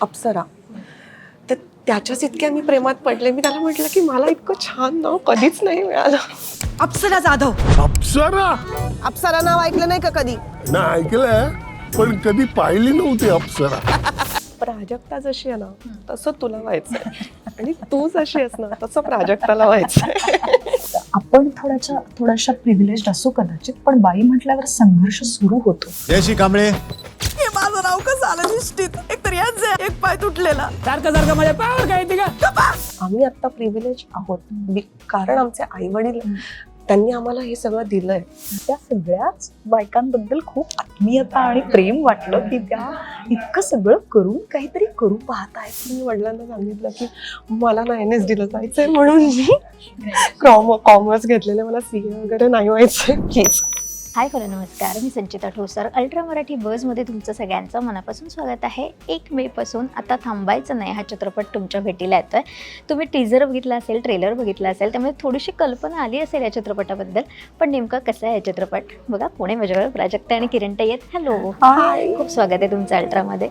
अप्सरा. तर त्याच्याच इतक्या मी प्रेमात पडले. मी त्याला म्हटलं की मला इतकं छान नाव कधीच नाही मिळालं. अप्सरा जाधव. अप्सरा? अप्सरा नाव ऐकलं नाही का कधी? ना ऐकलंय पण कधी पाहिली नव्हती अप्सरा. प्राजक्ता जशी आहे ना तसं तुला व्हायचंय. आणि तू जशी आहेस ना तसं प्राजक्ताला व्हायचंय. आपण थोड्याच्या थोड्याशा प्रिव्हिलेज असो कदाचित पण बाई म्हटल्यावर संघर्ष सुरू होतो. जयश्री कांबळे. हे माझं नाव कसं आलं निश्चित? एक तर याच आहे, एक पाय तुटलेला. सारखं सारखं माझ्या पायावर काय येते का? आम्ही आता प्रिव्हिलेज आहोत. बी- कारण आमचे आई वडील त्यांनी आम्हाला हे सगळं दिलंय. त्या सगळ्याच बायकांबद्दल खूप आत्मीयता आणि प्रेम वाटलं की त्या इतकं सगळं करून काहीतरी करू पाहत आहेत मी वडिलांना सांगितलं की मला ना एन एस डीला जायचंय म्हणून मी कॉमर्स घेतलेलं मला सी ए वगैरे नाही व्हायचंय. प्लीज हाय हॅलो नमस्कार. मी संचिता ठोसर. अल्ट्रा मराठी बजमध्ये तुमचं सगळ्यांचं मनापासून स्वागत आहे. एक मेपासून आता थांबायचं नाही हा चित्रपट तुमच्या भेटीला येतोय. तुम्ही टीजर बघितला असेल ट्रेलर बघितला असेल त्यामुळे थोडीशी कल्पना आली असेल या चित्रपटाबद्दल. पण नेमका कसा आहे हा चित्रपट? बघा पुणे माझ्याकडे प्राजक्ता आणि किरण ताई आहेत हॅलो हाय. खूप स्वागत आहे तुमचं अल्ट्रामध्ये.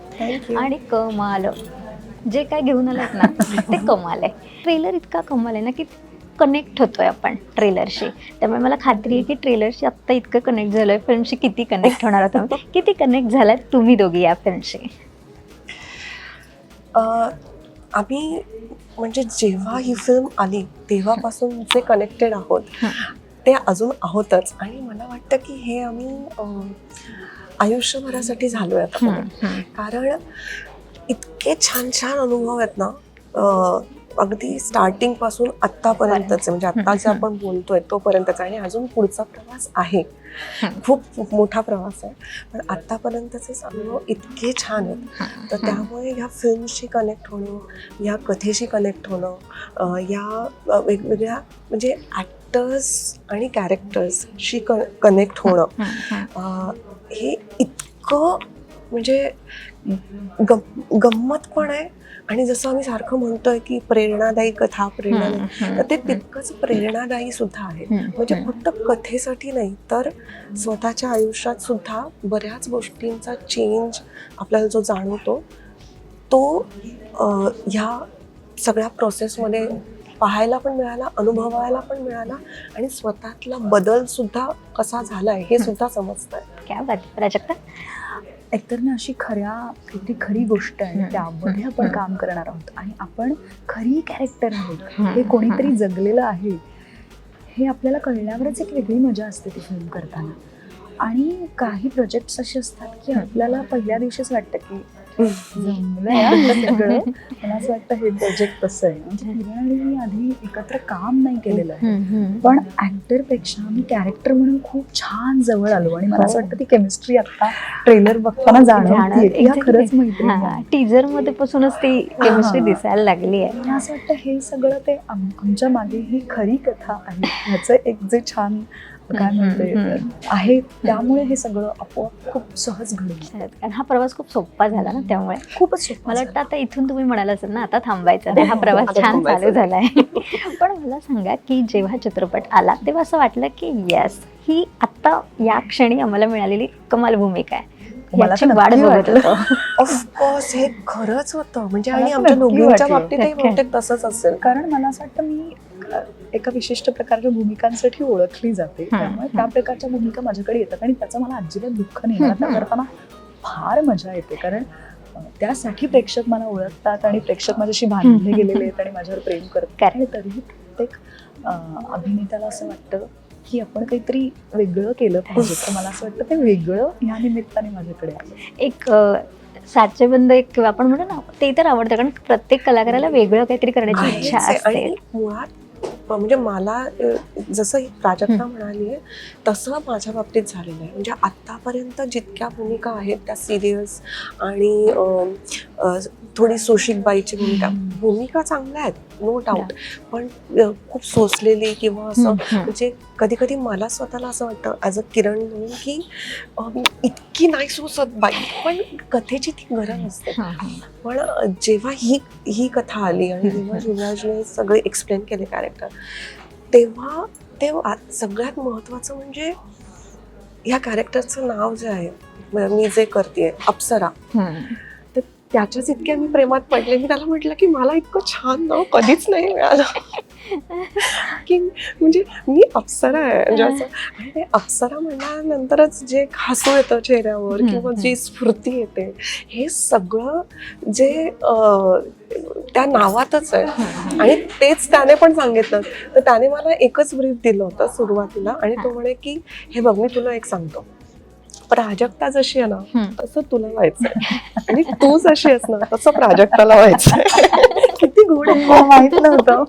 आणि कमाल. जे काय घेऊन आलात ना ते कमाल आहे. ट्रेलर इतका कमाल आहे ना की कनेक्ट होतोय आपण ट्रेलरशी त्यामुळे मला खात्री आहे की ट्रेलरशी आत्ता इतकं कनेक्ट झालोय. फिल्मशी किती कनेक्ट होणार आहोत. किती कनेक्ट झालात तुम्ही दोघी या फिल्मशी आम्ही म्हणजे जेव्हा ही फिल्म आली तेव्हापासून जे कनेक्टेड आहोत ते अजून आहोतच. आणि मला वाटतं की हे आम्ही आयुष्यभरासाठी आता connect. कारण इतके छान छान अनुभव आहेत ना अगदी स्टार्टिंगपासून आत्तापर्यंतचे म्हणजे आता जे आपण बोलतोय तोपर्यंतचा आणि अजून पुढचा प्रवास आहे. खूप मोठा प्रवास आहे. पण आतापर्यंतचे अनुभव इतके छान आहेत. तर त्यामुळे ह्या फिल्मशी कनेक्ट होणं या कथेशी कनेक्ट होणं या वेगवेगळ्या म्हणजे ॲक्टर्स आणि कॅरेक्टर्सशी क कनेक्ट होणं हे इतकं म्हणजे गम गंमत पण आहे. आणि जसं आम्ही सारखं म्हणतोय की प्रेरणादायी कथा प्रेरणादायी तर ते तितकंच प्रेरणादायी सुद्धा आहे. म्हणजे फक्त कथेसाठी नाही तर स्वतःच्या आयुष्यात सुद्धा बऱ्याच गोष्टींचा चेंज आपल्याला जो जाणवतो तो ह्या सगळ्या प्रोसेसमध्ये पाहायला पण मिळाला अनुभवायला पण मिळाला आणि स्वतःतला बदल सुद्धा कसा झालाय हे सुद्धा समजतंय. काय बात प्राजक्ता एकतर ना अशी खऱ्या काहीतरी खरी गोष्ट आहे. त्यामध्ये आपण काम करणार आहोत. आणि आपण खरी कॅरेक्टर आहोत. हे कोणीतरी जगलेलं आहे. हे आपल्याला कळल्यावरच एक वेगळी मजा असते ती फिल्म करताना. आणि काही प्रोजेक्ट्स असे असतात की आपल्याला पहिल्या दिवशीच वाटतं की सगळं. मला असं वाटतं हे प्रोजेक्ट तसं आहे. म्हणजे किरण आणि मी आधी एकत्र काम नाही केलेलं आहे. पण ऍक्टरपेक्षा मी कॅरेक्टर म्हणून खूप छान जवळ आलो. आणि मला असं वाटतं ती केमिस्ट्री आता ट्रेलर बघताना जाणवते या खरंच. टीजरमध्ये पासूनच ती केमिस्ट्री दिसायला लागली आहे. मला असं वाटतं हे सगळं ते आम- आमच्या मागे ही खरी कथा आहे. ह्याचं एक जे छान काय म्हणते आहे त्यामुळे हे सगळं आपोआप खूप सहज घडलं कारण हा प्रवास खूप सोपा झाला ना त्यामुळे. खूपच सोपं मला. वाटतं आता इथून तुम्ही म्हणाला असेल ना आता थांबायचं नाही. हा प्रवास आता छान चालू झालाय. पण मला सांगा की जेव्हा चित्रपट आला तेव्हा असं वाटलं की येस ही आता या क्षणी आम्हाला मिळालेली कमाल भूमिका आहे. मला. ऑफकोर्स हे खरंच होतं. म्हणजे आणि आमच्या दोघींच्या. बाबतीतही. बहुतेक तसंच असेल. कारण मला असं वाटतं मी एका विशिष्ट प्रकारच्या भूमिकांसाठी ओळखली जाते. त्यामुळे त्या प्रकारच्या भूमिका माझ्याकडे येतात आणि त्याचं मला अजिबात दुःख नाही. मला त्या करताना फार मजा येते. कारण त्यासाठी प्रेक्षक मला ओळखतात आणि प्रेक्षक माझ्याशी बांधले गेलेले आहेत आणि माझ्यावर प्रेम करतात. आणि तरीही प्रत्येक अभिनेत्याला असं वाटतं की आपण काहीतरी वेगळं केलं पाहिजे. तर मला असं वाटतं ते वेगळं या निमित्ताने माझ्याकडे आलं. एक साचेबंद एक किंवा आपण म्हणू ना ते तर आवडतं. कारण प्रत्येक कलाकाराला वेगळं काहीतरी करण्याची इच्छा. असते. मुळात म्हणजे मला जसं ही प्राजक्ता म्हणाली आहे तसं माझ्या बाबतीत झालेलं आहे. म्हणजे आत्तापर्यंत जितक्या भूमिका आहेत त्या सिरियस आणि थोडी सुशिक बाईची भूमिका भूमिका चांगल्या आहेत नो डाऊट. पण खूप सोसलेली किंवा असं. म्हणजे कधी कधी मला स्वतःला असं वाटतं ॲज अ किरण म्हणून की इतकी नाही सोसत बाई. पण कथेची ती गरज असते. पण जेव्हा ही ही कथा आली आणि जेव्हा युवराजने सगळे एक्सप्लेन केले कॅरेक्टर तेव्हा ते सगळ्यात महत्त्वाचं म्हणजे ह्या कॅरेक्टरचं नाव जे आहे म- जे करते अप्सरा. तर त्याच्याच इतक्या मी प्रेमात पडले. मी त्याला म्हटलं की मला इतकं छान नाव कधीच नाही मिळालं. की म्हणजे मी अप्सरा आहे. म्हणजे असं ते अप्सरा म्हणल्यानंतरच जे हसू येतं चेहऱ्यावर किंवा. जी स्फूर्ती येते हे सगळं जे त्या नावातच आहे. आणि तेच त्याने पण सांगितलं. तर त्याने मला एकच ब्रीफ दिलं होतं सुरुवातीला आणि तो म्हणे की हे बघ मी तुला एक सांगतो. प्राजक्ता जशी आहे ना. तसं तुला व्हायचंय. आणि तू जशी आहेस ना तसं प्राजक्ताला व्हायचंय. किती गोड आहे मला माहीत नव्हतं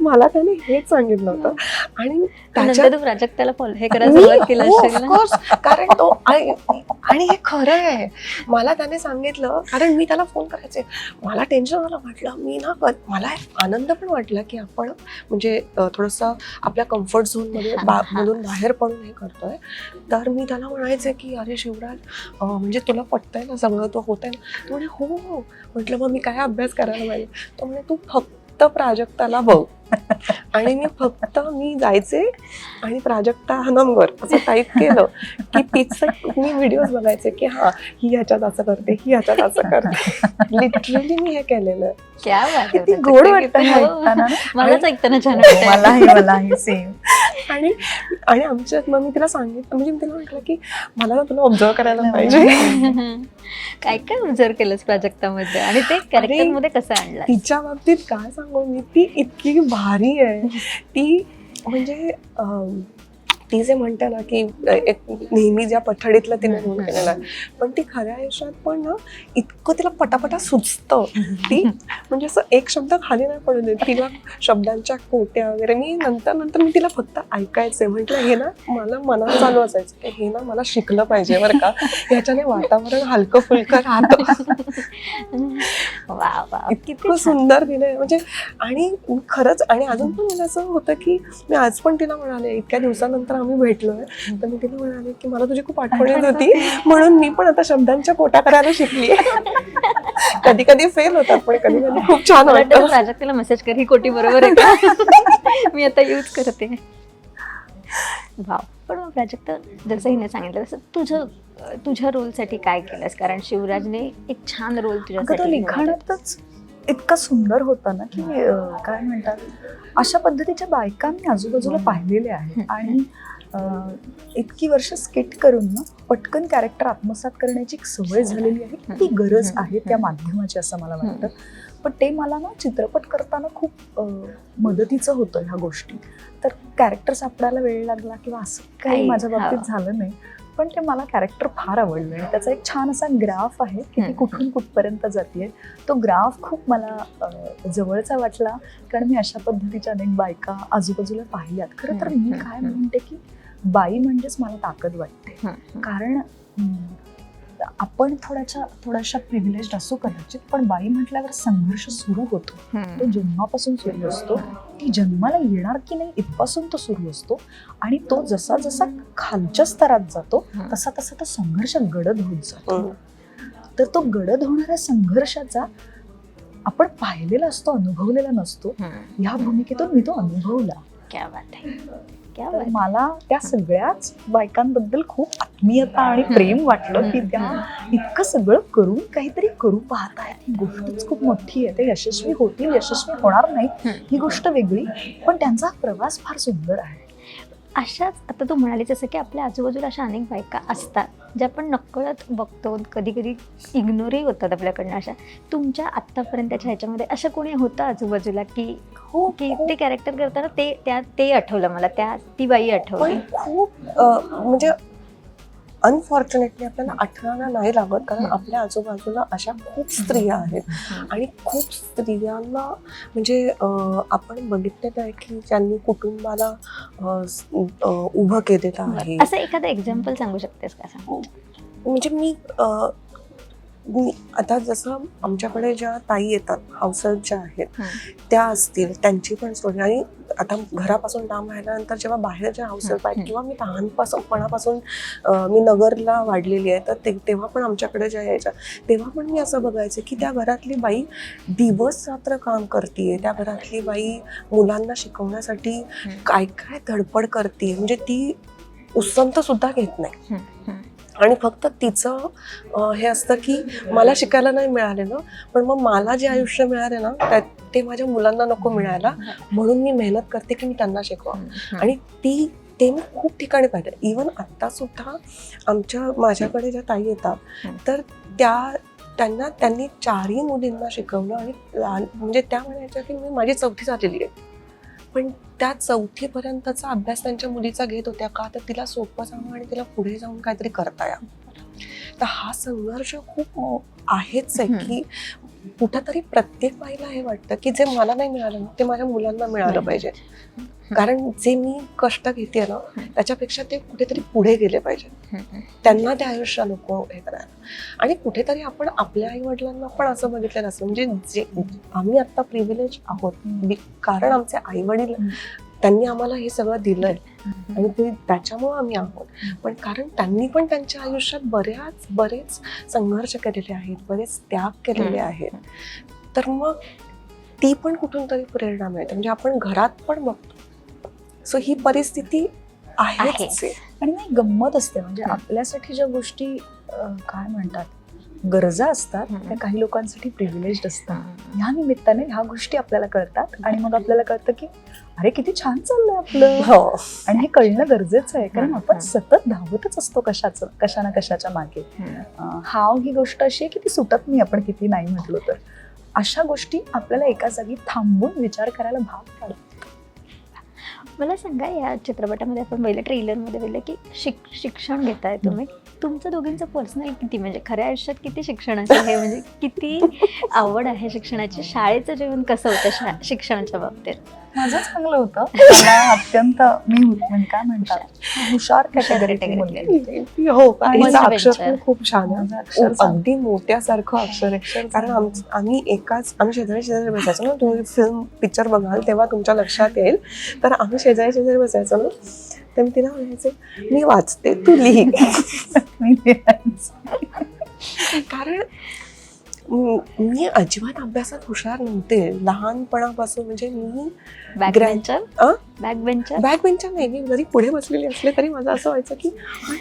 मला त्याने हेच सांगितलं होतं. आणि प्राजक्ताला हे करायला हो, ना. कारण तो आणि हे खरं आहे. मला त्याने सांगितलं कारण मी त्याला फोन करायचे. मला टेन्शन आलं म्हटलं मी ना मला आनंद पण वाटला की आपण म्हणजे थोडंसं आपल्या कम्फर्ट झोनमध्ये. मधून बाहेर पडून हे करतोय. तर मी त्याला म्हणायचे की अरे शिवराज म्हणजे तुला पटतंय ना सगळं? तो होतंय ना? तो म्हणे हो. म्हटलं मग मी काय अभ्यास करायला पाहिजे? तो म्हणे तू फक्त प्राजक्ताला बघ. आणि मी फक्त मी जायचे आणि प्राजक्ता हनमवर असं टाईप केलं की तिचं मी व्हिडिओज बघायचे की हा ही ह्याच्यात असं करते ही ह्याच्यात असं करते. लिटरली मी हे केलेलं. किती गोड वाटतं हे हो. ऐकताना. ना. मलाच ऐकताना छान वाटतंय. मलाही मलाही सेम आणि आणि आमच्यात मग मी तिला सांगितलं म्हणजे मी तिला म्हटलं की मला ना तुला ऑब्झर्व करायला पाहिजे. काय काय ऑब्झर्व केलंस प्राजक्तामध्ये? आणि ते कॅरेक्टरमध्ये कसं आणलं तिच्या बाबतीत काय सांगू मी? ती इतकी भारी आहे. ती म्हणजे ती जे म्हणते ना की एक नेहमी ज्या पठडीतलं तिने रोल केलेला आहे. पण ती खऱ्या आयुष्यात पण ना इतकं तिला पटापटा सुचतं. ती म्हणजे असं एक शब्द खाली नाही पडू देत. तिला शब्दांच्या कोट्या वगैरे मी नंतर नंतर मी तिला फक्त ऐकायचे म्हटलं हे ना मला मनात चालू असायचं. हे ना मला शिकलं पाहिजे बरं का. ह्याच्याने वातावरण हलकं फुलकं राहतं. वा वा. किती इतकं सुंदर दिलंय म्हणजे आणि खरंच आणि अजून पण मला असं होतं की मी आज पण तिला म्हणाले इतक्या दिवसानंतर आम्ही भेटलोय. तर मी तिला म्हणाले की मला तुझी खूप आठवण येत होती. म्हणून मी पण आता शब्दांच्या कोटा करायला शिकली कधी कधी फेल होतात पण कधी कधी खूप छान वाटतं प्राजक्ताला मेसेज कर ही कोटी बरोबर आहे का? मी आता यूज करते. वाव. पण मग प्राजक्ता जसं हिने सांगितलं तसं तुझं तुझ्या रोलसाठी काय केलंस? कारण शिवराजने एक छान रोल अगं तो तुझ्यासाठी निवडला. लिखाणातच इतका सुंदर होता ना की काय म्हणतात अशा पद्धतीच्या बायका मी आजूबाजूला पाहिलेल्या आहेत. आणि इतकी वर्ष स्किट करून ना पटकन कॅरेक्टर आत्मसात करण्याची एक सवय झालेली आहे. ती गरज आहे त्या माध्यमाची असं मला वाटतं. पण ते मला ना चित्रपट करताना खूप मदतीचं होतं ह्या गोष्टी. तर कॅरेक्टर सापडायला वेळ लागला किंवा असं काही माझ्या. बाबतीत झालं नाही. पण ते मला कॅरेक्टर फार आवडलं आणि त्याचा एक छान असा ग्राफ आहे की ती. कुठून कुठपर्यंत जाते तो ग्राफ खूप मला जवळचा वाटला कारण मी अशा पद्धतीच्या अनेक बायका आजूबाजूला पाहिल्यात खरं तर मी काय. म्हणते की बाई म्हणजेच मला ताकद वाटते. कारण आपण थोड्याशा थोड्याशा प्रिव्हिलेज असो कदाचित पण बाई म्हटल्यावर संघर्ष सुरू होतो. तो जन्मापासून सुरू असतो ती जन्माला येणार की नाही इथपासून तो सुरू असतो आणि तो जसा जसा खालच्या स्तरात जातो. तसा तसा तो संघर्ष गडद होत जातो हम्म. तर तो गडद होणाऱ्या संघर्षाचा आपण पाहिलेला असतो अनुभवलेला नसतो. ह्या भूमिकेतून मी तो अनुभवला क्या बात आहे मला त्या सगळ्याच बायकांबद्दल खूप आत्मीयता आणि प्रेम वाटलं की त्या इतकं सगळं करून काहीतरी करू पाहत आहेत ही गोष्टच खूप मोठी आहे. ते यशस्वी होतील यशस्वी होणार नाही. ही गोष्ट वेगळी पण त्यांचा प्रवास फार सुंदर आहे. अशाच आता तू म्हणाली जसं की आपल्या आजूबाजूला अशा अनेक बायका असतात ज्या आपण नकळत बघतो कधी कधी इग्नोरही होतात आपल्याकडनं अशा. तुमच्या आत्तापर्यंतच्या ह्याच्यामध्ये असं कोणी होतं आजूबाजूला की हो की ते कॅरेक्टर करताना ते त्या ते आठवलं मला त्या ती बाई आठवली? खूप म्हणजे अनफॉर्च्युनेटली आपल्याला आठवणा नाही लागत कारण. आपल्या आजूबाजूला अशा खूप स्त्रिया आहेत. आणि खूप स्त्रियांना म्हणजे आपण बघितलेलं आहे की ज्यांनी कुटुंबाला उभं केलेलं आहे. असं एखादं एक्झाम्पल सांगू शकतेस का सांग म्हणजे मी मी आता जसं आमच्याकडे ज्या ताई येतात हाऊसहेल्प ज्या आहेत. त्या असतील त्यांची पण स्टोरी आणि आता घरापासून लांब राहिल्यानंतर जेव्हा बाहेर ज्या हाऊसहेल्प आहेत. किंवा मी लहानपासून पणापासून मी नगरला वाढलेली आहे तर ते तेव्हा पण आमच्याकडे ज्या यायच्या तेव्हा पण मी असं बघायचे की त्या घरातली बाई दिवस रात्र काम करते त्या घरातली बाई मुलांना शिकवण्यासाठी. काय काय धडपड करते म्हणजे ती उसंत सुद्धा घेत नाही. आणि फक्त तिचं हे असतं की मला शिकायला नाही मिळालेलं पण मग मला जे आयुष्य मिळाले ना त्यात ते माझ्या मुलांना नको मिळायला. म्हणून मी मेहनत करते की मी त्यांना शिकवा आणि ती ते मी खूप ठिकाणी पाहिलं. इवन आत्ता सुद्धा आमच्या माझ्याकडे ज्या ताई येतात. तर त्या त्यांना त्यांनी चारही मुलींना शिकवलं आणि लहान म्हणजे त्या म्हणायच्या की मी माझी चौथी झालेली आहे. पण त्या चौथीपर्यंतचा अभ्यास त्यांच्या मुलीचा घेत होत्या का? तर तिला सोपं जावं आणि तिला पुढे जाऊन काहीतरी करता यावं. तर हा संघर्ष खूप आहेच आहे की कुठंतरी प्रत्येक बाईला हे वाटतं की जे मला नाही मिळालं ना, ते माझ्या मुलांना मिळालं पाहिजे. कारण जे मी कष्ट घेते ना त्याच्यापेक्षा ते कुठेतरी पुढे गेले पाहिजे त्यांना ते आयुष्य नको हे करायला. आणि कुठेतरी आपण आपल्या आई वडिलांना पण असं बघितलेलं असतं म्हणजे जे आम्ही आता प्रिव्हिलेज आहोत कारण आमचे आई वडील त्यांनी आम्हाला हे सगळं दिलंय. आणि ते त्याच्यामुळं आम्ही आहोत. पण कारण त्यांनी पण त्यांच्या आयुष्यात बऱ्याच बरेच संघर्ष केलेले आहेत बरेच त्याग केलेले आहेत. तर मग ती पण कुठून तरी प्रेरणा मिळते. म्हणजे आपण घरात पण बघतो. सो ही परिस्थिती आहेच. आहे. आणि नाही गंमत असते म्हणजे. आपल्यासाठी ज्या गोष्टी अं, काय म्हणतात गरजा असतात. त्या काही लोकांसाठी प्रिव्हिलेज असतात ह्या निमित्ताने ह्या गोष्टी आपल्याला कळतात आणि मग आपल्याला कळतं की अरे किती छान चाललंय आपलं हो आणि हे कळणं गरजेचं आहे कारण आपण. सतत धावतच असतो कशाचं कशा ना कशाच्या मागे अं, हाव ही गोष्ट अशी आहे की ती सुटत नाही आपण किती नाही म्हटलो तर अशा गोष्टी आपल्याला एका जागी थांबून विचार करायला भाग पाडतात मला सांगा या चित्रपटामध्ये आपण पहिल्या ट्रेलरमध्ये बोललं की शिक शिक्षण घेताय तुम्ही. तुमचं दोघींचं पर्सनल किती? म्हणजे खऱ्या आयुष्यात किती शिक्षणाचं हे म्हणजे किती आवड आहे शिक्षणाची? शाळेचं जीवन कसं होतं शा शिक्षणाच्या बाबतीत? माझं चांगलं होतं. मला अत्यंत मी काय म्हणतात? हुशार. कॅटेगरीची मुलगी. हो तिचं अक्षर. पण खूप छान आहे. माझं अक्षर चांगलं. अगदी मोत्यासारखं अक्षर आहे. कारण आम आम्ही एकाच आम्ही शेजारी शेजारी बसायचो ना. तुम्ही फिल्म पिक्चर बघाल तेव्हा तुमच्या लक्षात येईल. तर आम्ही शेजारी शेजारी बसायचो ना. तर मी तिला म्हणायचे मी वाचते तू लिही. कारण म- अजिबात अभ्यासात हुशार नव्हते. लहानपणापासून म्हणजे मी back bencher? Back bencher back bencher नाही. मी जरी पुढे बसलेली असले तरी माझं असं व्हायचं की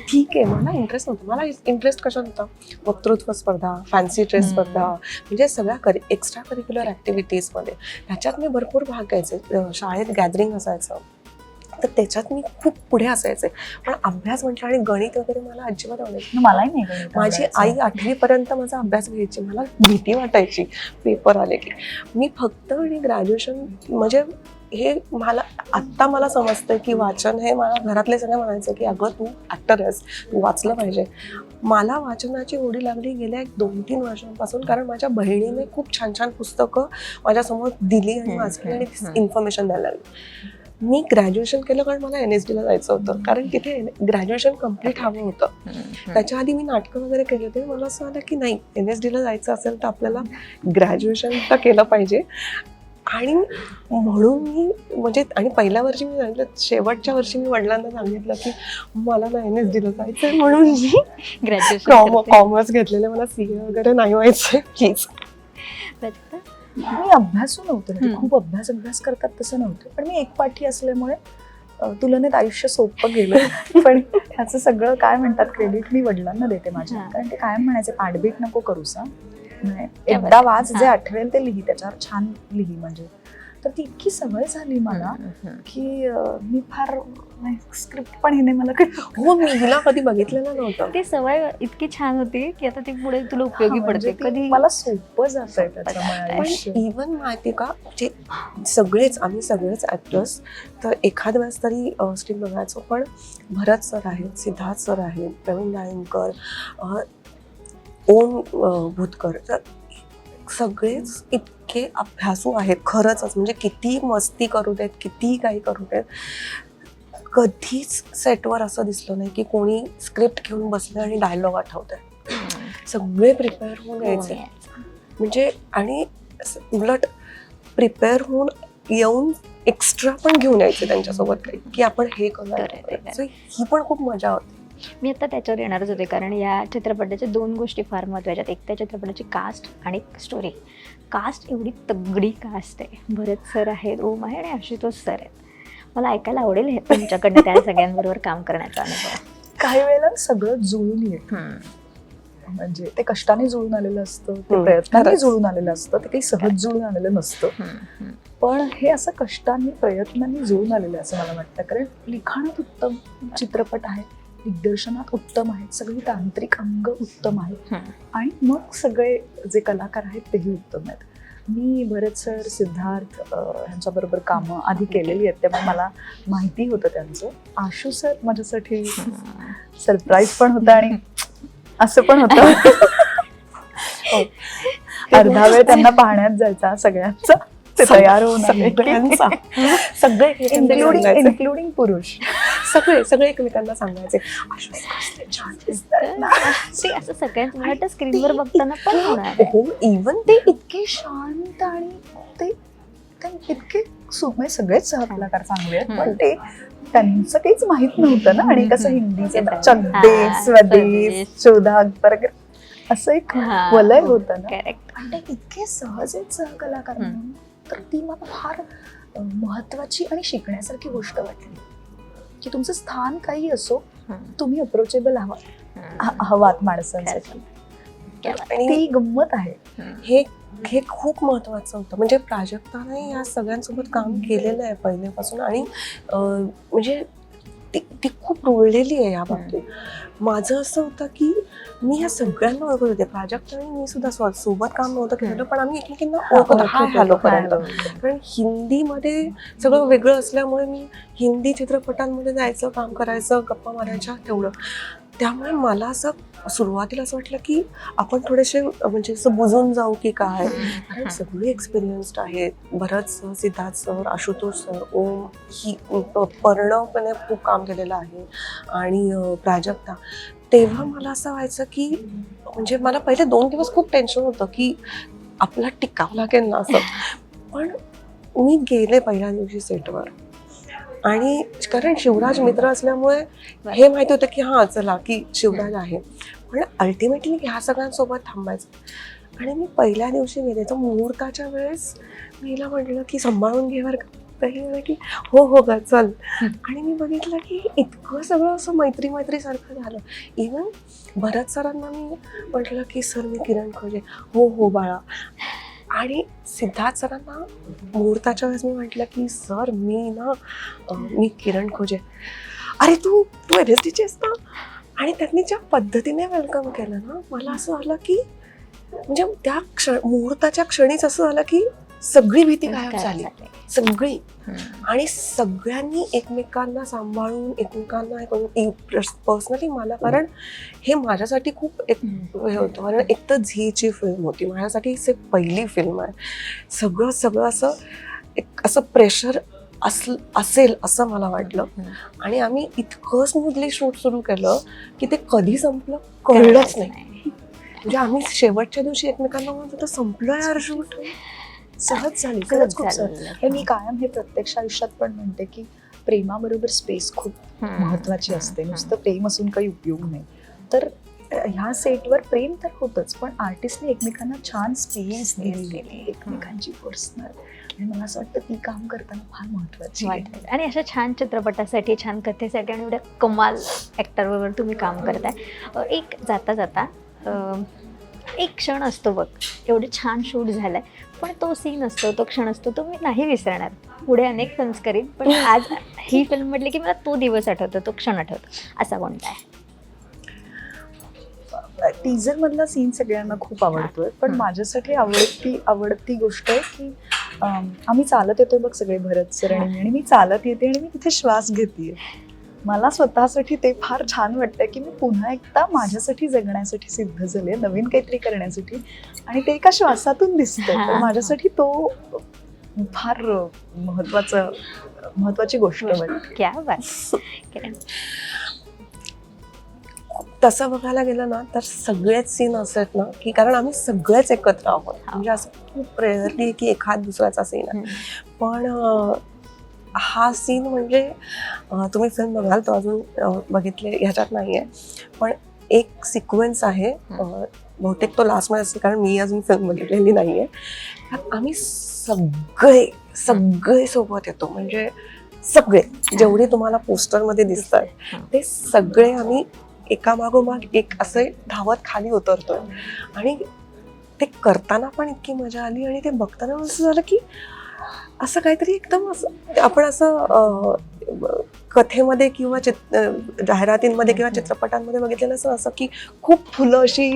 ठीक आहे. मला इंटरेस्ट नव्हता. मला इंटरेस्ट कशात होता वक्तृत्व स्पर्धा फॅन्सी ड्रेस. स्पर्धा म्हणजे सगळ्या करि एक्स्ट्रा करिक्युलर ॲक्टिव्हिटीजमध्ये त्याच्यात मी भरपूर भाग घ्यायचे. शाळेत गॅदरिंग असायचं. तर त्याच्यात मी खूप पुढे असायचे. पण अभ्यास म्हटलं आणि गणित वगैरे मला अजिबात आवडायचं मलाही नाही माझी. आई आठवीपर्यंत माझा अभ्यास घ्यायची. मला भीती वाटायची. पेपर आले की. मी फक्त आणि ग्रॅज्युएशन म्हणजे हे मला आत्ता मला समजतं की वाचन हे मला घरातले सगळे म्हणायचे की अगं तू ॲक्टर आहेस तू वाचलं पाहिजे. मला वाचनाची ओढी लागली गेल्या एक दोन तीन वर्षांपासून कारण माझ्या बहिणीने खूप छान छान पुस्तकं माझ्यासमोर दिली आणि वाचली आणि. इन्फॉर्मेशन द्यायला लागली. मी ग्रॅज्युएशन केलं कारण मला एन एस डीला जायचं होतं. कारण तिथे ग्रॅज्युएशन कंप्लीट हवं होतं. त्याच्या आधी मी नाटकं वगैरे केले होते. मला असं आलं की नाही एन एस डीला जायचं असेल तर आपल्याला ग्रॅज्युएशन तर केलं पाहिजे. आणि म्हणून मी म्हणजे आणि पहिल्या वर्षी मी सांगितलं शेवटच्या वर्षी मी वडिलांना सांगितलं की मला ना एन एस डीला जायचं आहे म्हणून मी ग्रॅज्युएशन कॉमर्स घेतलेले. मला सी ए वगैरे नाही व्हायचं प्लीज मी अभ्यासू नव्हते म्हणजे. खूप अभ्यास अभ्यास करतात तसं नव्हतं पण मी एकपाठी असल्यामुळे तुलनेत आयुष्य सोपं गेलं पण ह्याचं सगळं काय म्हणतात क्रेडिट मी वडिलांना देते माझ्या. कारण ते कायम म्हणायचे पाठबीट नको करूस एकदा. वाच जे. आठवेल ते लिही त्याच्यावर छान लिही म्हणजे तर ती इतकी सवय झाली मला की मी फार स्क्रिप्ट पण हिने मला काही हो मी हिला कधी बघितलेलं नव्हतं. ती सवय इतकी छान होती की आता ती पुढे तुला उपयोगी म्हणजे पडते. कधी मला सोपं जात. आहे इवन माहिती का जे सगळेच आम्ही सगळेच ॲक्टर्स तर एखाद वेळेस तरी स्ट्रीम बघायचो. पण भरत सर आहेत सिद्धार्थ सर आहेत प्रवीण नायंकर ओम भूतकर. तर सगळेच इतके अभ्यासू आहेत. खरंच म्हणजे किती मस्ती करू देत किती काही करू देत. कधीच सेटवर असं दिसलं नाही की कोणी स्क्रिप्ट घेऊन बसलं आणि डायलॉग आठवत आहे सगळे प्रिपेअर होऊन यायचे. म्हणजे आणि उलट प्रिपेअर होऊन येऊन एक्स्ट्रा पण घेऊन यायचे त्यांच्यासोबत काही की आपण हे करूया. So ही पण खूप मजा होती. मी आता त्याच्यावर येणारच होते कारण या चित्रपटाच्या दोन गोष्टी फार महत्त्वाच्या आहेत. एक त्या चित्रपटाची कास्ट आणि स्टोरी कास्ट एवढी तगडी कास्ट आहे. भरत सर आहेत. ओम आहे आणि आशुतोष सर आहेत. मला ऐकायला आवडेल हे तुमच्याकडनं त्या सगळ्यांबरोबर काम करण्याचा अनुभव. काही वेळेला सगळं जुळून येतं. म्हणजे ते कष्टाने जुळून आलेलं असतं ते हम्म, प्रयत्नाने. जुळून आलेलं असतं ते काही सहज जुळून आलेलं नसतं. पण हे असं कष्टाने प्रयत्नांनी जुळून आलेलं आहे असं मला वाटतं. कारण लिखाणात उत्तम चित्रपट आहे. दिग्दर्शनात उत्तम आहेत सगळी तांत्रिक अंग उत्तम आहेत. आणि मग सगळे जे कलाकार आहेत तेही उत्तम आहेत. मी भरत सर सिद्धार्थ ह्यांच्याबरोबर कामं आधी केलेली आहेत त्यामुळे मला माहिती होतं त्यांचं. आशू सर माझ्यासाठी सरप्राईज पण होतं आणि असं पण होतं. अर्धा वेळ त्यांना पाहण्यात जायचा सगळ्यांचा. ते तयार होऊन सगळे. इन्क्लुडिंग पुरुष. सगळे सगळे एकमेकांना सांगायचे. ते असं सगळ्यांच वाटतं स्क्रीनवर बघताना पण होणार. हो इवन ते इतके शांत आणि ते ते इतके सु- म्हणजे सगळेच सहकलाकार चांगले आहेत पण ते त्यांचं काहीच माहीत नव्हतं ना आणि कसं हिंदीचं हा, चकदे स्वदेश. शोधा परत असं एक हा. वलय होतं ना आणि ते इतके सहज आहेत सहकलाकार. म्हणून तर ती मला फार महत्वाची आणि शिकण्यासारखी गोष्ट वाटली की तुमचं स्थान काही असो तुम्ही अप्रोचेबल हवा ह- हवात माणसांसाठी. आणि ती गंमत आहे. हे. हे खूप महत्वाचं होतं. म्हणजे प्राजक्ताने या सगळ्यांसोबत काम केलेलं आहे पहिल्यापासून. आणि म्हणजे ती ती खूप रुळलेली आहे या बाबतीत. माझं असं होतं की मी या सगळ्यांना ओळखत होते. प्राजक्त आणि मी सुद्धा सोबत काम नव्हतं केलेलं पण आम्ही एकमेकींना ओळखत हाय हॅलो पर्यंत कारण हिंदीमध्ये सगळं वेगळं असल्यामुळे मी हिंदी चित्रपटांमध्ये जायचं काम करायचं गप्पा मारायच्या तेवढं. त्यामुळे मला असं सुरुवातीला असं वाटलं की आपण थोडेसे म्हणजे असं बुजून जाऊ की काय? कारण सगळे एक्सपिरियन्स्ड आहेत. Bharat sir Siddharth sir Ashutosh sir Om ही पर्णवपणे खूप काम केलेलं आहे. आणि प्राजक्ता. तेव्हा मला असं व्हायचं की म्हणजे मला पहिले दोन दिवस खूप टेन्शन होतं की आपला टिकावं लागेल ना असं. पण मी गेले पहिल्या दिवशी सेटवर आणि कारण शिवराज मित्र असल्यामुळे हे माहिती होतं की हां चला की शिवराज आहे. पण अल्टिमेटली ह्या सगळ्यांसोबत थांबायचं. आणि मी पहिल्या दिवशी गेले तर मुहूर्ताच्या वेळेस मी हिला म्हटलं की सांभाळून घे बरं का. तर की हो हो ग चल. आणि मी बघितलं की इतकं सगळं असं मैत्री मैत्रीसारखं झालं. इवन भरत सरांना मी म्हटलं की सर मी किरण खोजे. हो हो बाळा. आणि सिद्धार्थ सरांना मुहूर्ताच्या वेळेस मी म्हटलं की सर मी ना मी किरण खोजे. अरे तू तू एन एस टीचेस ना? आणि त्यांनी ज्या पद्धतीने वेलकम केलं ना मला असं झालं की म्हणजे त्या क्षण मुहूर्ताच्या क्षणीच असं झालं की सगळी भीती गायब झाली. सगळी. आणि सगळ्यांनी एकमेकांना सांभाळून एकमेकांना पर्सनली मला कारण हे माझ्यासाठी खूप एक हे होतं. कारण एक तर झीची फिल्म होती. माझ्यासाठी पहिली फिल्म आहे. सगळं सगळं असं एक असं प्रेशर असल असेल असं मला वाटलं. आणि आम्ही इतकं स्मूथली शूट सुरू केलं की ते कधी संपलं कळलंच नाही. म्हणजे आम्ही शेवटच्या दिवशी एकमेकांना म्हणत होतो संपलं यार शूट सहज झाली खरंच खूप सहज. हे मी कायम हे प्रत्यक्ष आयुष्यात पण म्हणते की प्रेमाबरोबर स्पेस खूप महत्वाची असते. नुसतं प्रेम असून काही उपयोग नाही. तर ह्या सेटवर प्रेम तर होतच पण आर्टिस्टने एकमेकांना छान स्पेस दिली. एकमेकांची पर्सनल आणि मला असं वाटतं ती काम करताना फार महत्वाची आहे. वाटतं. आणि अशा छान चित्रपटासाठी छान कथेसाठी आणि एवढ्या कमाल ॲक्टर बरोबर तुम्ही काम करताय. एक जाता जाता एक क्षण असतो बघ. एवढे छान शूट झालंय. पण तो सीन असतो तो क्षण असतो तो मी नाही विसरणार. पुढे अनेक फिल्म्स करीन पण आज ही फिल्म म्हटली की मला तो दिवस आठवतो तो क्षण आठवतो. असा कोणता आहे? टीजर मधला सीन सगळ्यांना खूप आवडतोय पण. माझ्यासाठी आवडती आवडती गोष्ट आहे की आम्ही चालत येतोय बघ सगळे भरत सर आणि मी चालत येते आणि मी तिथे श्वास घेते मला स्वतःसाठी ते फार छान वाटतंय की मी पुन्हा एकदा माझ्यासाठी जगण्यासाठी सिद्ध झाले नवीन काहीतरी करण्यासाठी. आणि ते एका श्वासातून दिसतंय. तर. माझ्यासाठी तो फार महत्वाचं महत्वाची गोष्ट वाटते. क्या तसं बघायला गेलं ना तर सगळेच सीन असे आहेत ना की कारण आम्ही सगळेच एकत्र आहोत. म्हणजे असं खूप रेअरली की एखाद दुसऱ्याचा सीन आहे. पण हा सीन म्हणजे तुम्ही फिल्म बघाल तो अजून बघितले ह्याच्यात नाही आहे पण एक सिक्वेन्स आहे बहुतेक तो लास्टमध्ये असेल कारण मी अजून फिल्म बघितलेली नाही आहे आम्ही सगळे सगळे सोबत येतो. म्हणजे सगळे जेवढे तुम्हाला पोस्टरमध्ये दिसतात. ते सगळे आम्ही एकामागोमाग एक असे धावत खाली उतरतोय. आणि ते करताना पण इतकी मजा आली आणि ते बघताना असं झालं की असं काहीतरी एकदम असं आपण असं कथेमध्ये किंवा चित जाहिरातींमध्ये किंवा चित्रपटांमध्ये बघितलेलं असं असं की खूप फुलं अशी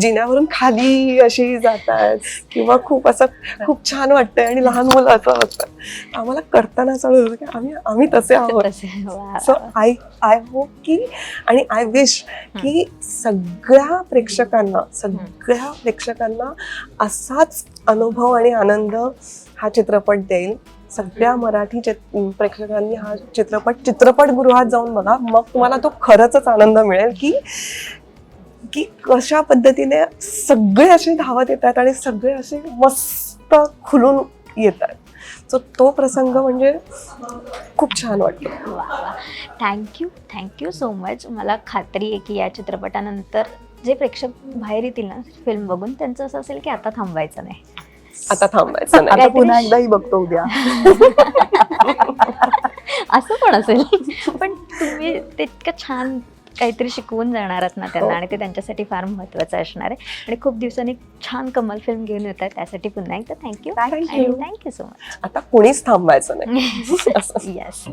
जिन्यावरून खाली अशी जातात किंवा खूप असं खूप छान वाटतंय आणि लहान मुलं असं असतात. आम्हाला करताना असं होतं की आम्ही आम्ही तसे आहोत. सो. आय आय होप की आणि आय विश की सगळ्या प्रेक्षकांना सगळ्या प्रेक्षकांना असाच अनुभव आणि आनंद हा चित्रपट देईल. सगळ्या मराठी प्रेक्षकांनी हा चित्रपट चित्रपटगृहात जाऊन बघा. मग तुम्हाला तो खरंच आनंद मिळेल की की कशा पद्धतीने सगळे असे धावत येतात आणि सगळे असे मस्त खुलून येतात. सो तो प्रसंग म्हणजे खूप छान वाटतो. वा वा. थँक्यू थँक्यू सो मच मला खात्री आहे की या चित्रपटानंतर जे प्रेक्षक बाहेर येतील ना फिल्म बघून त्यांचं असं असेल की आता थांबायचं नाही. आता थांबायचं नाही. आता पुन्हा एकदाही बघतो उद्या. असं पण असेल. पण तुम्ही ते इतकं छान काहीतरी शिकवून जाणार आहात ना त्यांना हो. आणि ते त्यांच्यासाठी फार महत्त्वाचं असणार आहे. आणि खूप दिवसांनी छान कमल फिल्म घेऊन येत आहे त्यासाठी पुन्हा एकदा thank you you. Thank you so much आता कोणीच थांबायचं नाही. येस